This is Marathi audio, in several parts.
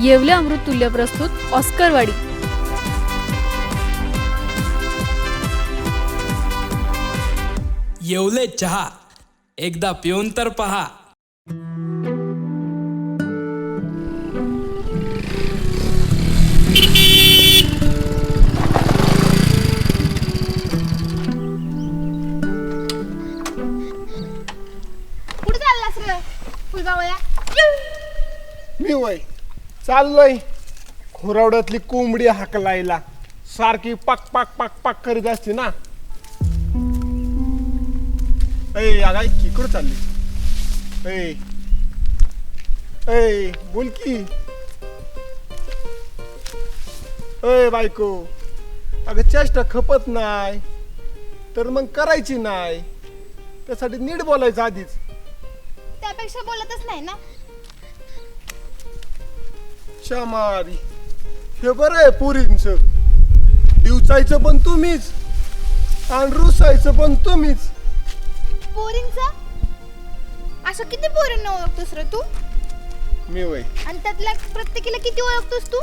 येवले अमृत तुल्य प्रस्तुत ऑस्करवाडी. येवले चहा. एकदा पिऊन तर पहा. चाललोय. खोरावड्यातली कोंबडी हाकलायला. सारखी पाक पाक पाक पाक करीत असते ना. ऐ अगा इकडं चालली. ऐ ऐ बोल की. अय बायको अगं चेष्टा खपत नाही तर मग करायची नाही. त्यासाठी नीट बोलायचं आधीच. त्यापेक्षा बोलतच नाही ना. शामारी हे बरं आहे पुरींच. दिवसायचं पण तुम्हीच. आणि रुसायचं पण तुम्हीच. पोरींच? असं किती पोरींना ओळखतोस रे तू? मी वय. आणि त्यातल्या प्रत्येकीला किती ओळखतोस तू?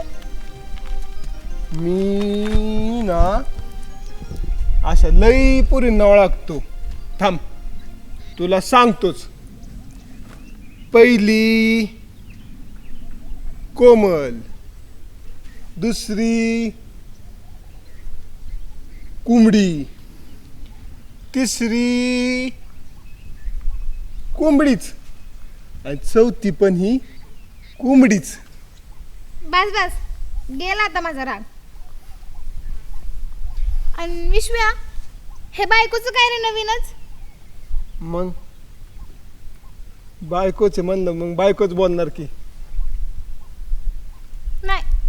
मी ना अशा लई पुरींना ओळखतो. थांब. तुला सांगतोच. पहिली कोमल. दुसरी कुंबडी. तिसरी कोंबडीच. आणि चौथी पण ही कोंबडीच. बस बस. गेला आता माझा राग. आणि विश्व्या हे बायकोचं काय रे नवीनच? मग? बायकोचे म्हणलं मग बायकोच बोलणार की.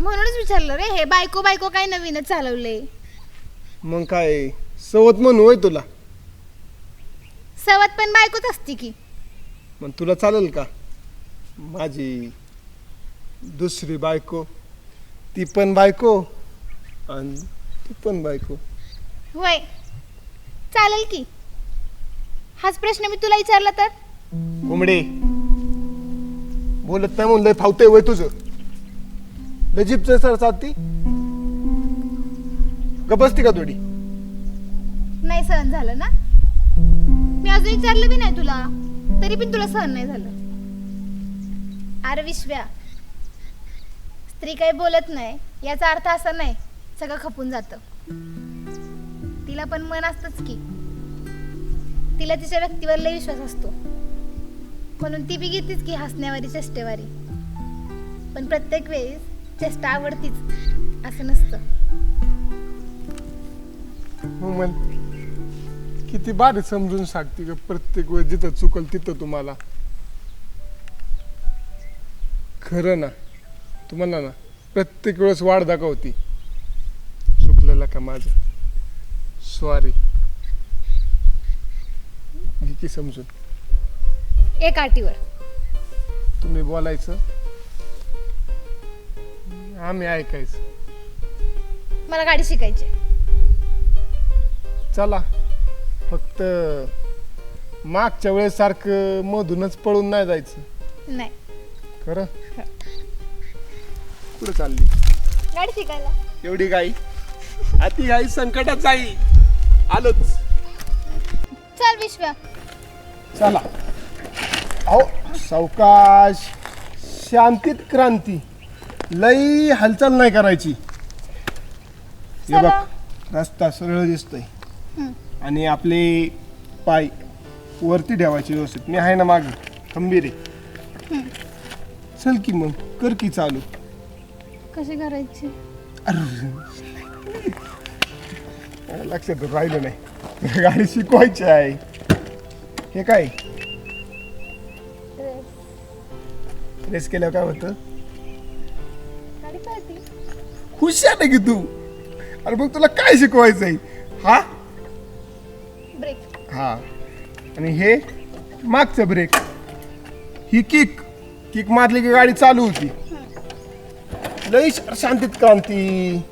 म्हणूनच विचारलं रे हे बायको बायको काय नवीनच चालवले? मग काय सवत म्हणू होय तुला. सवत पण बायकोच असते की. मग तुला चालेल का? माझी दुसरी बायको ती पण बायको आणि ती पण बायको. होय चालेल की. हाच प्रश्न मी तुला विचारला तर. कोंबडे बोलत नाही म्हणून लय फावतंय वय तुझं. लजीब सर साथी? गपसती का थोडी? नाही सहन झालं ना? मी अजून विचारलं बी नाही तुला. तरी पण तुला सहन नाही झालं. अरे विश्व्या स्त्री काही बोलत नाही. याचा अर्थ असा नाही. सगळं खपून जातं. तिला पण मन असतंच की. तिला तिच्या व्यक्तीवर लय विश्वास असतो. म्हणून ती बी घेतीच की हसण्यावारी चेष्टेवारी. पण प्रत्येक वेळेस चेष्टा आवडतीच. असं नसतं. म्हण किती बारी समजून सांगते का प्रत्येक वेळ जिथं चुकल तिथं तुम्हाला. खरं ना? तुम्हाला ना? प्रत्येक वेळेस वाढ दाखवती. चुकलेला का माझं? सॉरी की समजून. एक आटीवर. तुम्ही बोलायचं. आम्ही ऐकायचं. मला गाडी शिकायची आहे. चला. फक्त मागच्या वेळेस सारखं मधूनच पळून नाही जायचं. नाही. खरं? कुठं चालली? गाडी शिकायला. एवढी गाई? अति गाई संकटात जाई. आलोच. चल विश्व्या चला. अहो सावकाश शांतीत क्रांती. लई हालचाल नाही करायची. हे चला. बघ रस्ता सरळ दिसतोय. आणि आपले पाय वरती ठेवायचे व्यवस्थित. मी आहे ना मागे. खंबीर आहे. चल की मग कर की चालू. कशी करायची? लक्षात राहिलं नाही. गाडी शिकवायची आहे. हे काय? रेस केल्यावर काय होतं? हुशार आहे की तू? अरे मग तुला काय शिकवायचं आहे हा? ब्रेक हा. आणि हे मागचं ब्रेक ही किक किक मारली की गाडी चालू होती. लई श- शांतीत क्रांती.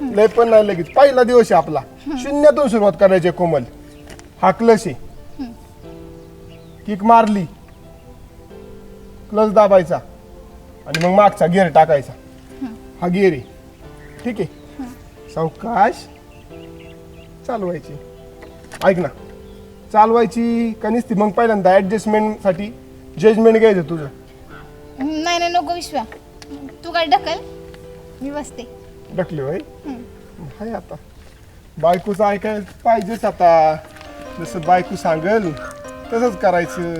लय पण नाही लगेच. पहिला दिवस आहे आपला. शून्यातून सुरुवात करायची आहे कोमल. हाकलश. आहे किक मारली. क्लच दाबायचा. आणि मग मागचा गिअर टाकायचा. हा गिअर आहे. ठीक आहे. सावकाश चालवायची. ऐक ना. चालवायची का नुसती? मग पहिल्यांदा ॲडजस्टमेंटसाठी जजमेंट घ्यायचं तुझं. नाही नाही नको विश्वा. तू काय ढकल? मी बसते. ढकली होय? हाय आता. बायकोचं ऐकायला पाहिजेच आता. जसं बायको सांगल तसंच करायचं.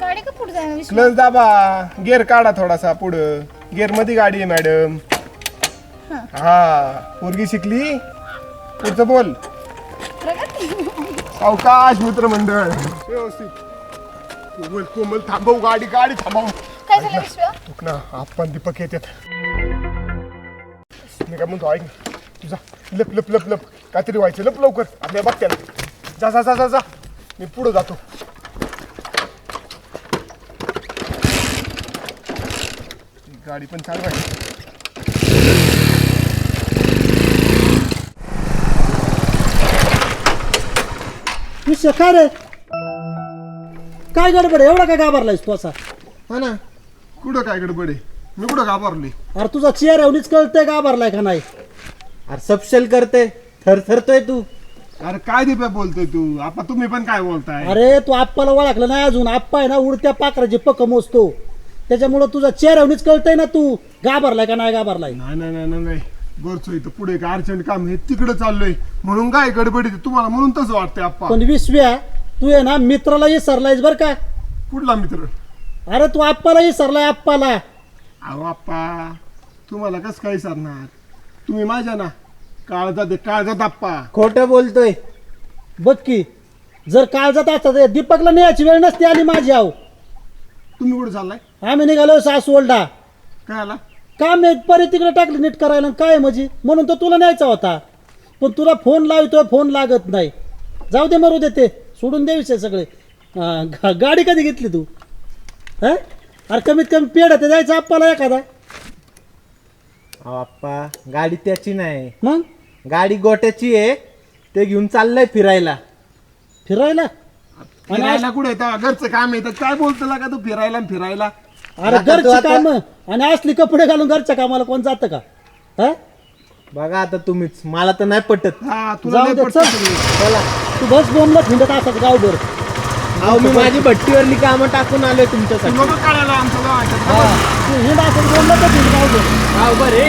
गाडी का पुढे जाणार विश्वा क्लच दाबा. गेअर काढा थोडासा पुढं. गेअरमध्ये गाडी आहे मॅडम हा. पोरगी शिकली? पुढचं बोल. अवकाश मित्रमंडळ. व्यवस्थित. कोमल कोमल थांबव गाडी गाडी थांबव. काय झालं विश्वा? बघ ना आपण दीपक येतात मी काय म्हणतो ऐक ना. तुझा लप लप लप लप. काहीतरी व्हायचं लप लवकर. आपल्या बघत्या जा जा जा जा जा. मी पुढं जातो. गाडी पण चालू आहे. विषय काय रे काय गडबड आहे? एवढा काय घाबरलायस तू असा? हा ना. कुठं काय गडबड आहे? मी कुठं घाबरली अरे तुझा चेअर एवढीच कळतंय घाबरलाय का नाही? अरे सबशेल करते थरथरतोय तू. अरे काय दिप्या बोलतोय तू? आता तुम्ही पण काय बोलताय? अरे तू आप्पाला ओळखलं नाही अजून. आप्पा आहे ना उडत्या पाखराची पक मोजतो. त्याच्यामुळं तुझा एवढीच कळतंय ना तू. घाबरलाय का नाही घाबरलाय? नाही नाही नाही नाही, नाही. इथं पुढे एक अर्जंट काम आहे. तिकडे चाललोय. म्हणून काय गडबड आहे तुम्हाला? म्हणून तसं वाटतंय आप्पा. पण विश्व्या तू आहे ना मित्राला विसरलायस बर का? कुठला मित्र? अरे तू आप्पाला विसरलाय आप्पाला. अहो आप्पा तुम्हाला कसं काय सरणार तुम्ही माझ्या ना काळजात आहे, काळजात आप्पा. खोटं बोलतोय. बघ की जर काळजात असता तर दीपकला न्यायची वेळ नसती आली माझी आव तुम्ही कुठे चाललाय? आम्ही निघालो सासवडला काय आला? काम एक परी तिकडे टाकली नीट करायला. काय म्हणजे? म्हणून तर तुला न्यायचा होता. पण तुला फोन लावतोय फोन लागत नाही. जाऊ दे मरू दे ते. सोडून दे विषय सगळे. गा- गाडी कधी घेतली तू? हा? अरे कमीत कमी पेड ते जायचं आपल्याला एखादा. अहो आप्पा गाडी त्याची नाही. मग? गाडी गोट्याची आहे. ते घेऊन चाललंय फिरायला. फिरायला? फिरायला कुठे? घरचं काम आहे. तर काय बोलतो का तू फिरायला फिरायला? अरे आता तू घरची आता- काम. आणि असली कपडे घालून घरच्या कामाला कोण जातं का? हा? बघा आता तुम्हीच. मला तर नाही पटत. हा तुला जाऊ लय दे पटतं चल. सगळं. चला. तू बस बोंबला फिरत असत गावभर. अहो मी माझी भट्टीवरली कामं टाकून आलोय तुमच्यासाठी. तुला बघ कळायला आमचं गाव. तू हिंड असत बोंबला तर फिर गावभर. गाव बरे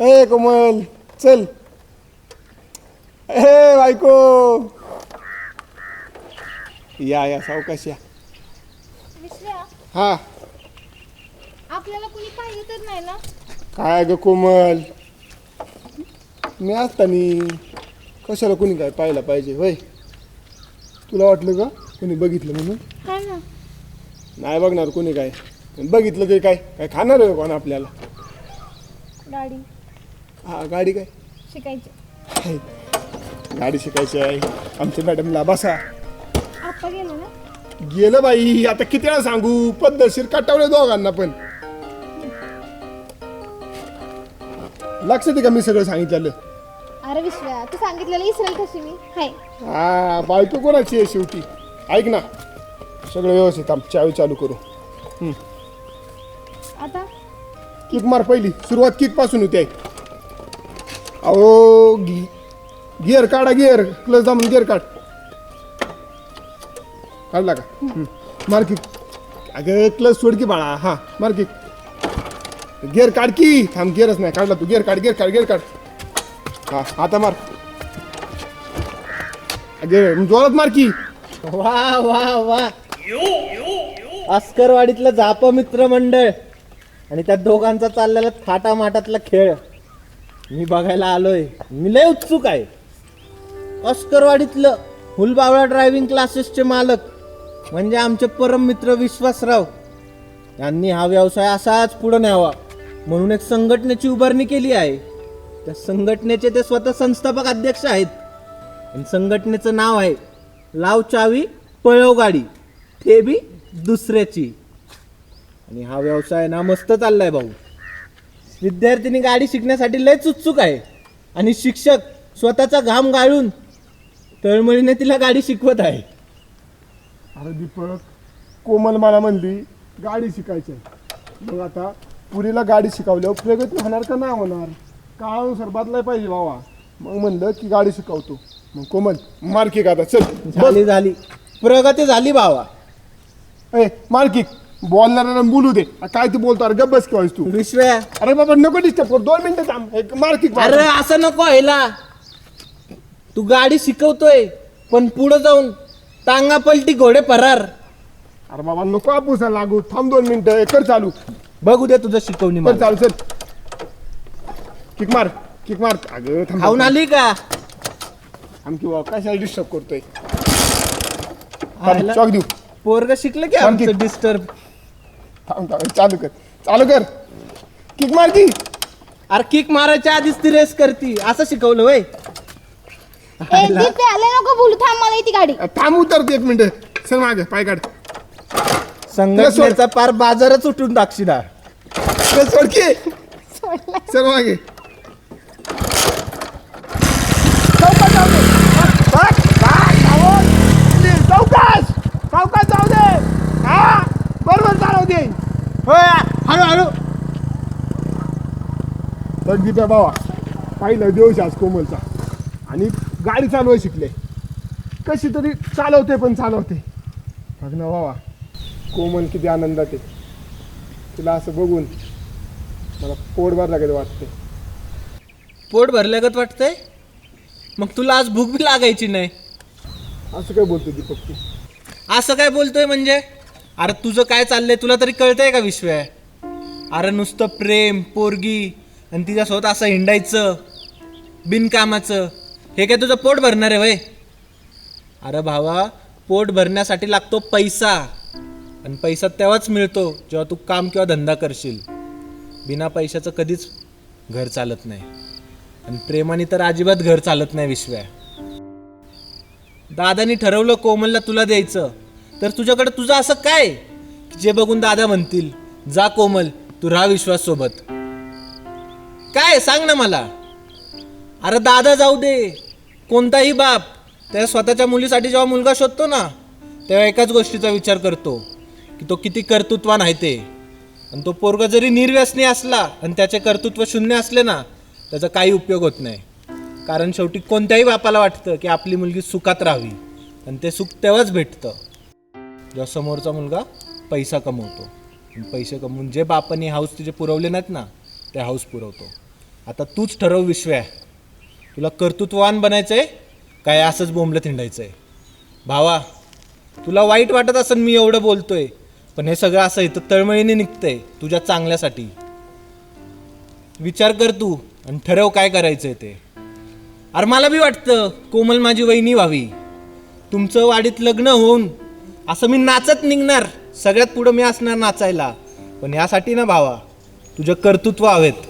ए कोमल चल ए बायको या या सावकाश या हा. आपल्याला कुणी पाहिजे तर नाही ना? काय ग कोमल? मी असताना कशाला कोणी काय पाहायला पाहिजे होय? तुला वाटलं का कोणी बघितलं म्हणून? हा ना. नाही बघणार कोणी काय. पण बघितलं तरी काय? काय खाणार आहे कोण आपल्याला? गाडी. हा गाडी काय? शिकायची. गाडी शिकायची आहे. आमच्या मॅडमला बसा. आप्पा गेले ना? गेलं बाई आता किती वेळा सांगू? पद्धतशीर कटावले दोघांना पण. लक्षात आहे का मी सगळं सांगितलेलं? अरे विश्वा तू सांगितलेलं इसरेल कशी मी? हाय. हा बायको कोणाची आहे शेवटी? ऐक ना. सगळं व्यवस्थित आम चावी चालू करू. आता? किक मार पहिली? सुरुवात किकपासून होती? आहे अहो गी गिअर काढा गिअर क्लच दाबून गिअर काढ. काढला का? हम्म. मार किक अगं क्लच सोड की बाळा. हा मार किक गिअर काढ की. थांब गिअरच नाही. काढला तू. गिअर काढ गिअर काढ गिअर काढ. हा आता मार. अगे जोरात मार की. वा वा वा. अस्करवाडीतलं झाप मित्रमंडळ आणि त्या दोघांचा चाललेला थाटा माटातला खेळ. मी बघायला आलोय. मी लय उत्सुक आहे. अस्करवाडीतलं फुलबावळा ड्रायव्हिंग क्लासेसचे मालक म्हणजे आमचे परम मित्र विश्वासराव. यांनी हा व्यवसाय असाच पुढे न्यावा म्हणून एक संघटनेची उभारणी केली आहे. त्या संघटनेचे ते स्वतः संस्थापक अध्यक्ष आहेत. आणि संघटनेचं नाव आहे लाव चावी पळव गाडी ते बी दुसऱ्याची. आणि हा व्यवसाय ना मस्त चाललाय भाऊ. विद्यार्थिनी गाडी शिकण्यासाठी लयच उत्सुक आहे. आणि शिक्षक स्वतःचा घाम गाळून तळमळीने तिला गाडी शिकवत आहे. अरे दीपक कोमल मला म्हणली गाडी शिकायची आहे. मग आता पुरीला गाडी शिकवल्यावर प्रगती होणार का नाही होणार? काळानुसार बदलाय पाहिजे बाबा मग म्हणलं की गाडी शिकवतो. मग कोमल मार्किक आता चल झाली झाली. प्रगती झाली भावा. ए मार्किक बोलणाऱ्याला बोलू दे. काय तू बोलतो? अरे गब्बस किंवा तू. विश्व्या अरे बाबा नको डिस्टर्ब कर. दोन मिनिटं थांब. एक मार्किक अरे असं नको व्हायला. तू गाडी शिकवतोय पण पुढे जाऊन टांगा पलटी घोडे फरार. अरे बाबा नको आपूसा लागू. थांब दोन मिनिटं. ए, कर चालू. बघू दे तुझं शिकवणी कर मला. चालू चल. किक मार. किक मार. अगं थांब खाऊन आली का? थांब किंवा कशाला डिस्टर्ब करतोय? आयला. चॉक देऊ. पोरग शिकलं की. आमचं डिस्टर्ब थांब थांब चालू कर चालू कर. किक मार की अरे किक मारायच्या आधीच ती रेस करती. असं शिकवलं वय आले नको बोलू थांब मला येते गाडी. थांब उतरते एक मिनिट. चल मागे पाय काढ. संघटनेचा पार बाजारच उठून टाकशील हा. चल सोड की. चल मागे चौकात जाऊ दे. बस, बस, जाऊ दे. चौकात चौकात जाऊ दे हा बरोबर चालव दे हळू हळू दीप्या बाबा पाहिलं दिवस आज कोमलचा. आणि गाडी चालवाय शिकले. कशी तरी चालवते पण चालवते. बघ ना बाबा कोमल किती आनंदात आहे. तिला असं बघून मला पोट भरला कधी वाटते पोट भरल्यागत वाटतंय? मग तुला आज भूक बी लागायची नाही. असं काय बोलतो दीपक तू? असं काय बोलतोय म्हणजे? अरे तुझं काय चाललंय तुला तरी कळतंय का विश्व? अरे नुसतं प्रेम पोरगी आणि तिच्यासोबत असं हिंडायचं बिनकामाचं हे काय तुझं पोट भरणार आहे वय? अरे भावा पोट भरण्यासाठी लागतो पैसा. आणि पैसा तेव्हाच मिळतो जेव्हा तू काम किंवा धंदा करशील. बिना पैशाचं कधीच घर चालत नाही. आणि प्रेमाने तर अजिबात घर चालत नाही विश्व्या. दादानी ठरवलं कोमलला तुला द्यायचं. तर तुझ्याकडे तुझं असं काय? जे बघून दादा म्हणतील जा कोमल तू राहा विश्वास काय सांग ना मला. अरे दादा जाऊ दे. कोणताही बाप त्या स्वतःच्या मुलीसाठी जेव्हा मुलगा शोधतो ना तेव्हा एकाच गोष्टीचा विचार करतो की तो किती कर्तृत्वान आहे ते. आणि तो पोरगा जरी निर्व्यसनी असला आणि त्याचे कर्तृत्व शून्य असले ना त्याचा काही उपयोग होत नाही. कारण शेवटी कोणत्याही बापाला वाटतं की आपली मुलगी सुखात राहावी आणि ते सुख तेव्हाच भेटतं जेव्हा समोरचा मुलगा पैसा कमवतो. आणि पैसे कमवून जे बापाने हाऊस तिचे पुरवले नाहीत ना ते हाऊस पुरवतो. आता तूच ठरव विश्व्या तुला कर्तृत्ववान बनायचं आहे काय असंच बोंबलं थिंडायचं आहे भावा तुला वाईट वाटत असेल मी एवढं बोलतोय पण हे सगळं असं इथं तळमळीने निघतंय तुझ्या चांगल्यासाठी. विचार कर तू आणि ठरव काय करायचंय ते. अरे मला बी वाटतं कोमल माझी वहिनी व्हावी. तुमचं वाडीत लग्न होऊन असं मी नाचत निघणार. सगळ्यात पुढं मी असणार नाचायला. पण यासाठी ना भावा तुझं कर्तृत्व हवेत.